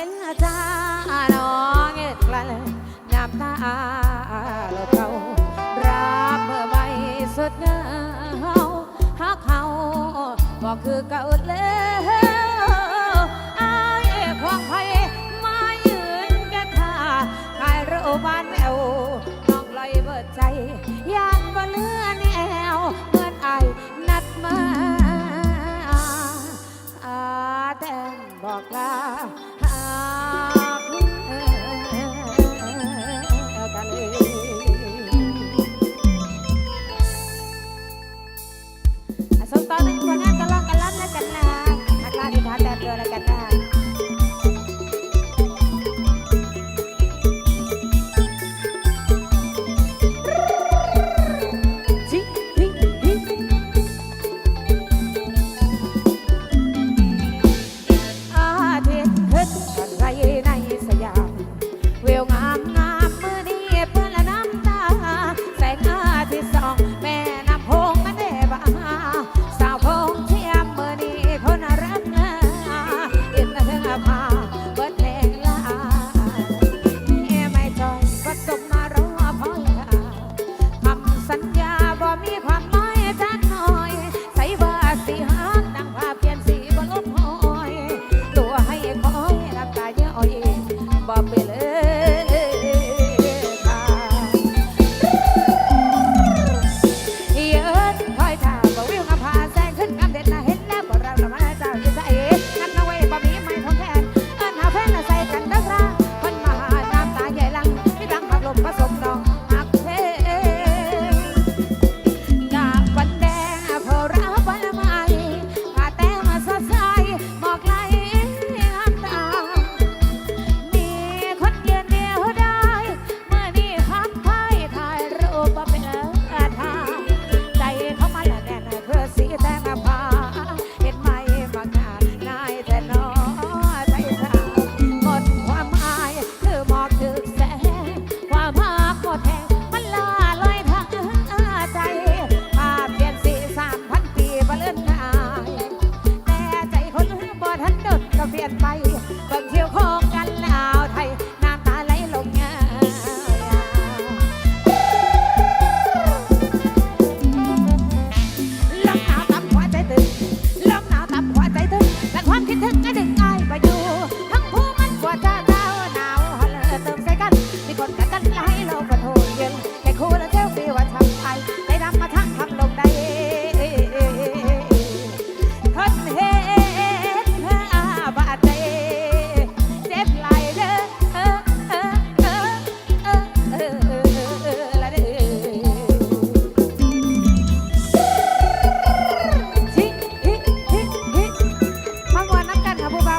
เป็นอาจารย์น้องเอ็ดละเลยน้ำตาเราเขารับเมื่อใบสุดเงาหักเขาบอกคือเก่าแล้วอ้ยของไผมายืนกะท่าขายรูปบ้านแมวน้องลอยเบิดใจยานบ่เลือ มาทั้งทำลงได้คนเห็นอาบาดใเจ็บหลเด้อเออเออเออเออเออเออละเด้อชิฮิฮิฮิมางวนนักกันค่ะผู้เบา